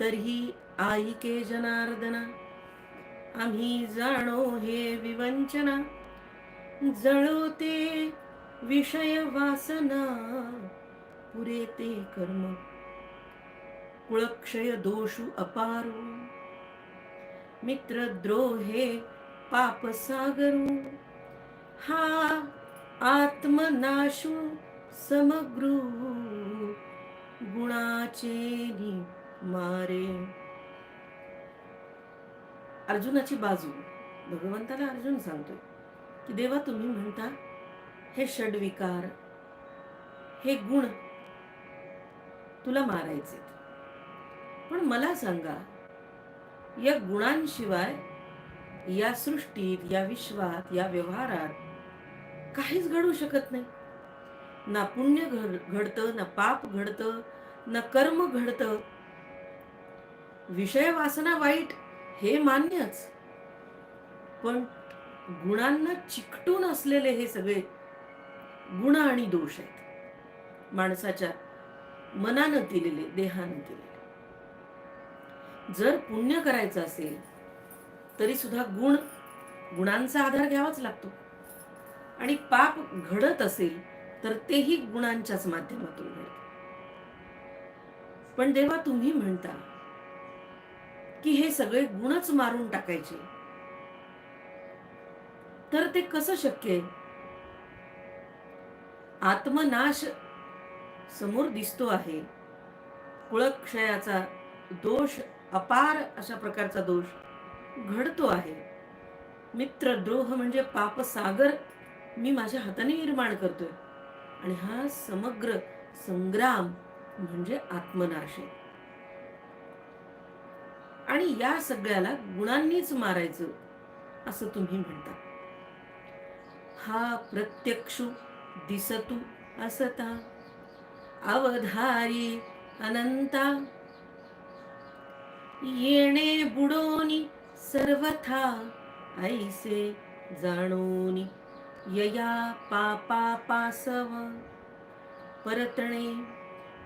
तरीही आईके जनार्दना आम्ही जाणो हे विवंचना जळो ते विषय वासना पुरे ते कर्म. कुळक्षय दोषु अपारू मित्रद्रोहे पापसागरू हा आत्मनाशू समग्रू. गुणाचे मारे. अर्जुनाची बाजू भगवंताला अर्जुन सांगतोय की देवा तुम्ही म्हणता हे षडविकार हे गुण तुला मारायचे पण मला सांगा या गुणांशिवाय या सृष्टीत या विश्वात या व्यवहारात काहीच घडू शकत नाही. ना पुण्य घडतं ना पाप घडतं ना कर्म घडतं विषय वासना वाईट हे मान्यच. पण गुणांना चिकटून असलेले हे सगळे गुण आणि दोष आहेत. माणसाच्या मनानं दिलेले देहानं दिलेले. जर पुण्य करायचं असेल तरी सुद्धा गुण गुणांचा आधार घ्यावाच लागतो. आणि पाप घडत असेल तर तेही गुणांच्याच माध्यमातून घडत. पण देवा तुम्ही म्हणता की हे सगळे गुणच मारून टाकायचे. तर ते कसं शक्य आहे? आत्मनाश समोर दिसतो आहे. कुळक्षयाचा दोष अपार अशा प्रकारचा दोष घडतो आहे. मित्रद्रोह म्हणजे पापसागर मी माझ्या हाताने निर्माण करतोय. आणि हा समग्र संग्राम म्हणजे आत्मनाश आहे. आणि या सगळ्याला गुणांनीच मारायचं असं तुम्ही म्हणता. हा प्रत्यक्ष दिसतू असता. अवधारी अनंता. येणे बुडोनी सर्वथा ऐसे जाणोनी यया पापा पासव परतणे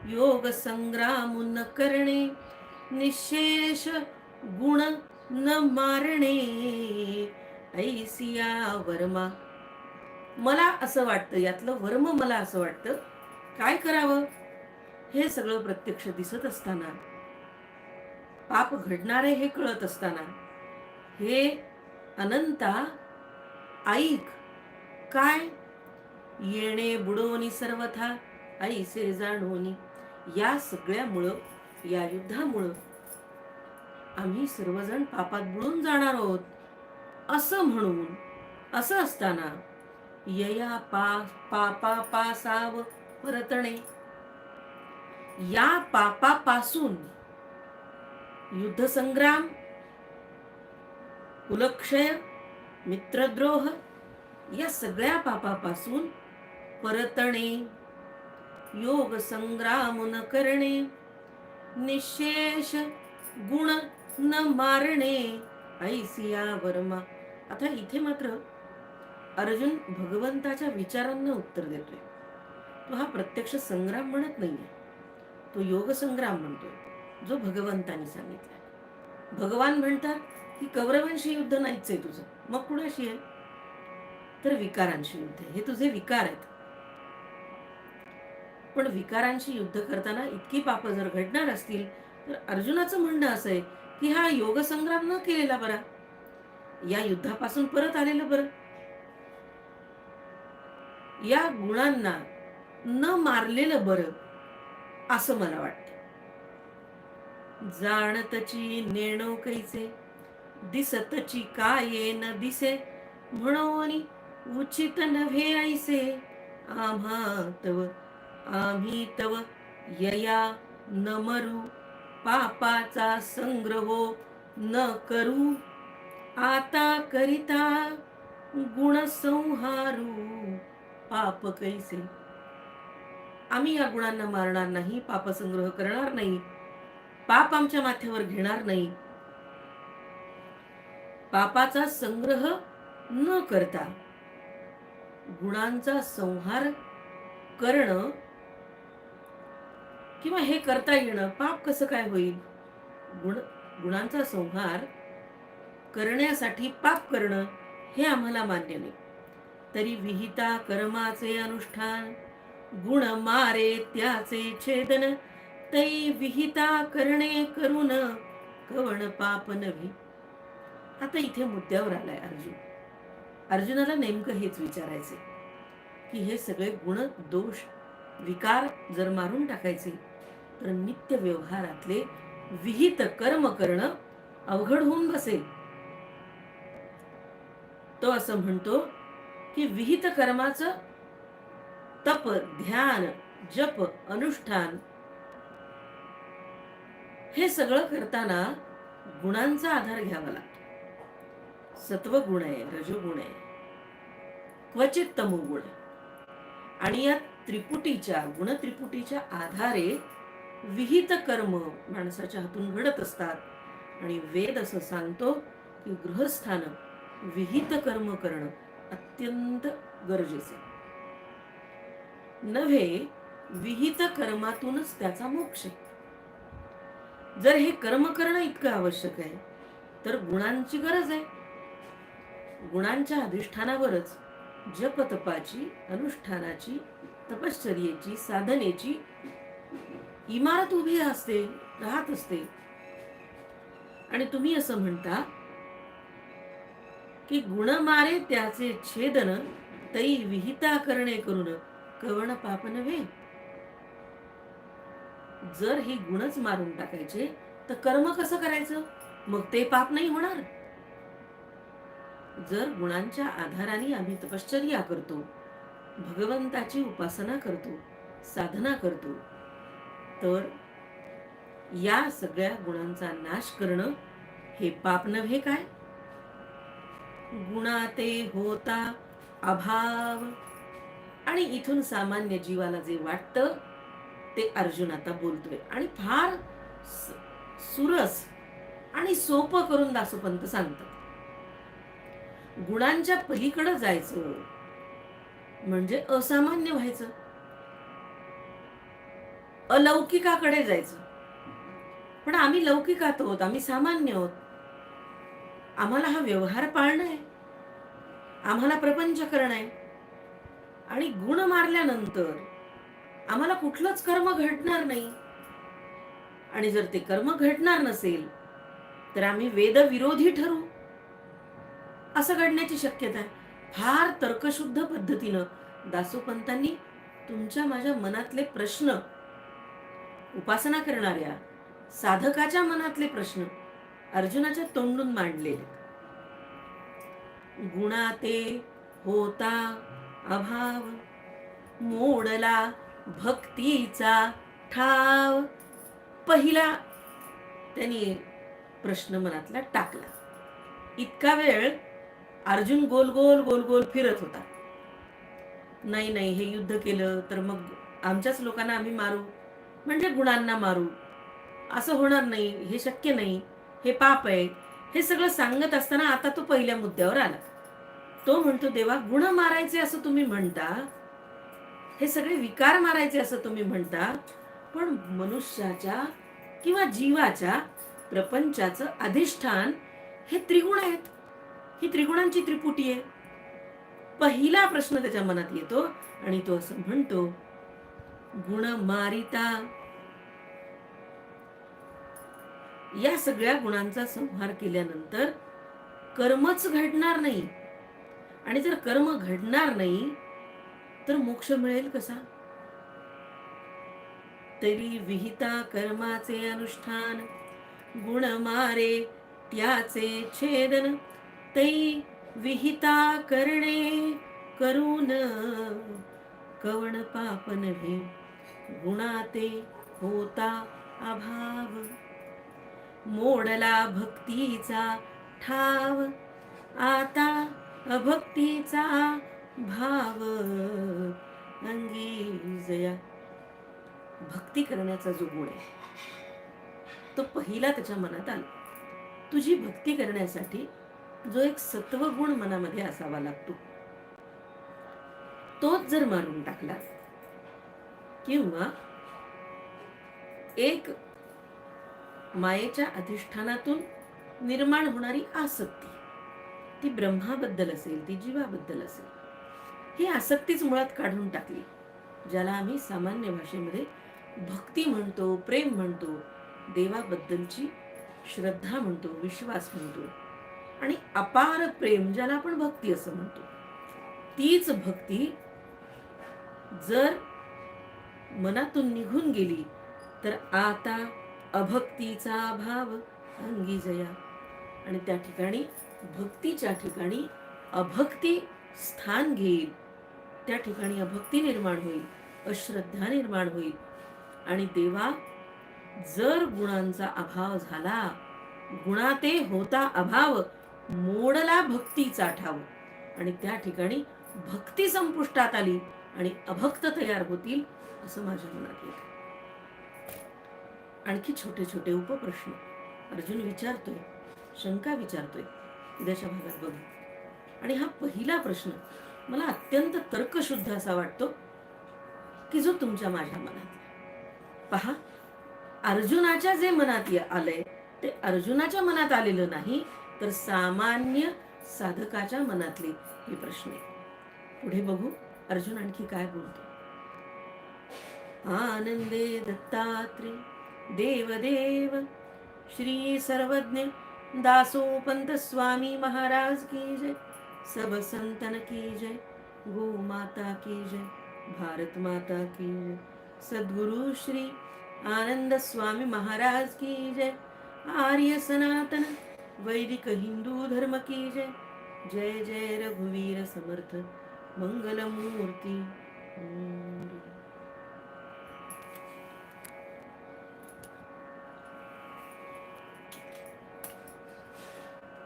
योग संग्राम न करणे निशेष गुण न मारणे. ऐसिया वर्मा. मला असं वाटतं यातलं वर्म मला असं वाटतं काय करावं? हे सगळं प्रत्यक्ष दिसत असताना पाप घडणारे हे कळत असताना हे अनंता ऐक. काय? येणे बुडवणी सर्वथा ऐसे जाणवणी. या सगळ्यामुळं या युद्धामुळं आम्ही सर्वजण पापात बुडून जाणार आहोत. असं म्हणून असं असताना यया पा पापा पासाव परतणे. या पापापासून युद्धसंग्राम कुलक्षय मित्रद्रोह या सगळ्या पापापासून परतणे. योग संग्राम न करणे. निशेष गुण न मारणे ऐसिया वर्मा. आता इथे मात्र अर्जुन भगवंताच्या विचारांना उत्तर देतोय. तो हा प्रत्यक्ष संग्राम म्हणत नाहीये. तो योग संग्राम म्हणतोय जो भगवंतानी सांगितला भगवान म्हणतात की कौरवांशी युद्ध नाहीच आहे तुझं. मग कुणाशी आहे? तर विकारांशी युद्ध आहे. हे तुझे विकार आहेत. पण विकारांशी युद्ध करताना इतकी पाप जर घडणार असतील तर अर्जुनाचं म्हणणं असं आहे की हा योग संग्राम न केलेला बरा. या युद्धापासून परत आलेलं बरं. या गुणांना न मारलेलं बरं असं मला वाटत. जाणतची नेणो कैसे दिसतची काय न दिसे म्हणून उचित नव्हे ऐसे आम्हा तव आम्ही तव यया न मरू. पापाचा संग्रह न करू. आता करिता गुणसंहारू. पाप कैसे? आम्ही या गुणांना मारणार नाही पापसंग्रह करणार नाही पाप आमच्या माथ्यावर घेणार नाही. पापाचा संग्रह न करता गुणांचा संहार करणं किंवा हे करता येणं पाप कसं काय होईल? गुण गुणांचा संहार करण्यासाठी पाप करणं हे आम्हाला मान्य नाही. तरी विहिता कर्माचे अनुष्ठान गुण मारे त्याचे छेदन तै विहिता करणे करून कवण पाप नवी आता इथे मुद्द्यावर आलाय अर्जुन. अर्जुनाला नेमकं हेच विचारायचे की हे सगळे गुण दोष विकार जर मारून टाकायचे तर नित्य व्यवहारातले विहित कर्म करणं अवघड होऊन बसेल. तो असं म्हणतो की विहित कर्माचं तप ध्यान जप अनुष्ठान हे सगळं करताना गुणांचा आधार घ्यावा लागतो. सत्व गुण आहे रजोगुण आहे क्वचित तमोगुण आणि या त्रिपुटीच्या गुण त्रिपुटीच्या आधारे विहित कर्म माणसाच्या हातून घडत असतात. आणि वेद असं सांगतो की गृहस्थानं विहित कर्म करणं अत्यंत गरजेचे नव्हे विहित कर्मातूनच त्याचा मोक्ष जर हे कर्म करणं इतकं आवश्यक आहे तर गुणांची गरज आहे. गुणांच्या अधिष्ठानावरच जपतपाची अनुष्ठानाची तपश्चर्येची साधनेची इमारत उभी असते राहत असते. आणि तुम्ही असं म्हणता की गुण मारे त्याचे छेदन तई विहिता करणे करून कवण पाप नव्हे. जर हे गुणच मारून टाकायचे तर कर्म कसं करायचं? मग ते पाप नाही होणार. जर गुणांच्या आधाराने आम्ही तपश्चर्या करतो भगवंताची उपासना करतो साधना करतो तर या सगळ्या गुणांचा नाश करणं हे पाप नव्हे काय? गुणाते होता अभाव. आणि इथून सामान्य जीवाला जे वाटतं ते अर्जुन आता बोलतोय. आणि फार सुरस आणि सोपं करून दासोपंत सांगतात. गुणांच्या पलीकडे जायचं म्हणजे असामान्य व्हायचं. अलौकिकाकडे जायचं. पण आम्ही लौकिकात आहोत आम्ही सामान्य आहोत. आम्हाला हा व्यवहार पाळणं आहे. आम्हाला प्रपंच करणं आहे. आणि गुण मारल्यानंतर आम्हाला कुठलंच कर्म घडणार नाही. आणि जर ते कर्म घडणार नसेल तर आम्ही वेदविरोधी ठरू. असं घडण्याची शक्यता आहे. फार तर्कशुद्ध पद्धतीनं दासोपंतांनी तुमच्या माझ्या मनातले प्रश्न उपासना करणाऱ्या साधकाच्या मनातले प्रश्न अर्जुनाच्या तोंडून मांडले. गुणाते होता अभाव मोडला भक्तीचा ठाव. पहिला त्यांनी प्रश्न मनातला टाकला. इतका वेळ अर्जुन गोल गोल गोल गोल फिरत होता. नाही नाही हे युद्ध केलं तर मग आमच्याच लोकांना आम्ही मारू. म्हणजे गुणांना मारू असं होणार नाही हे शक्य नाही हे पाप आहे हे सगळं सांगत असताना आता तो पहिल्या मुद्द्यावर आला. तो म्हणतो देवा गुण मारायचे असं तुम्ही म्हणता? हे सगळे विकार मारायचे असं तुम्ही म्हणता? पण मनुष्याच्या किंवा जीवाच्या प्रपंचाचं अधिष्ठान हे त्रिगुण आहेत. ही त्रिगुणांची त्रिपुटी आहे. पहिला प्रश्न त्याच्या मनात येतो आणि तो असं म्हणतो गुण मारिता या सगळ्या गुणांचा संहार केल्यानंतर कर्मच घडणार नाही. आणि जर कर्म घडणार नाही तर मोक्ष मिळेल कसा? तरी विहिता कर्माचे अनुष्ठान गुण मारे त्याचे छेदन तै विहिता करणे करून कवण पाप नव्हे गुणाते होता अभाव. मोडला भक्तीचा ठाव आता अभक्तीचा भाव. अंगी जया भक्ती करण्याचा जो गुण आहे तो पहिला त्याच्या मनात आला. तुझी भक्ती करण्यासाठी जो एक सत्व गुण मनामध्ये असावा लागतो. तोच जर मारून टाकला किंवा एक मायेच्या अधिष्ठानातून निर्माण होणारी आसक्ती. ती ब्रह्माबद्दल असेल ती जीवाबद्दल असेल. ही आसक्तीच मुळात काढून टाकली ज्याला आम्ही सामान्य भाषेमध्ये भक्ती म्हणतो प्रेम म्हणतो देवाबद्दलची श्रद्धा म्हणतो विश्वास म्हणतो आणि अपार प्रेम ज्याला आपण भक्ती असं म्हणतो. तीच भक्ती जर मनातून निघून गेली. तर आता अभक्तीचा भाव अंगी जया. आणि त्या ठिकाणी भक्तीच्या ठिकाणी अभक्ती स्थान घेईल. त्या ठिकाणी अभक्ती निर्माण होईल अश्रद्धा निर्माण होईल. आणि देवा जर गुणांचा अभाव झाला गुणाते होता अभाव मोडला भक्तीचा ठाव. आणि त्या ठिकाणी भक्ती संपुष्टात आली. आणि अभक्त तयार होतील असं माझ्या मनात येत. आणखी छोटे छोटे उपप्रश्न. अर्जुन विचारतोय शंका विचारतोय उद्याच्या भागात बघू. आणि हा पहिला प्रश्न मला अत्यंत तर्कशुद्ध असा वाटतो की जो तुमच्या माझ्या मनात पहा अर्जुनाच्या जे मनात आलंय ते अर्जुनाच्या मनात आलेलं नाही तर सामान्य साधकाच्या मनातले हे प्रश्न आहे पुढे बघू. अर्जुन आणखी काय बोलतो? आनंदे दत्तात्रे देवदेव श्री सर्वज्ञ दासोपंत स्वामी महाराज की जय. सब संतन की जय गो माता की जय भारत माता की जय. सद्गुरु श्री आनंद स्वामी महाराज की जय. आर्य सनातन वैदिक हिंदू धर्म की जय. जय जय रघुवीर समर्थ 问他的目的，嗯。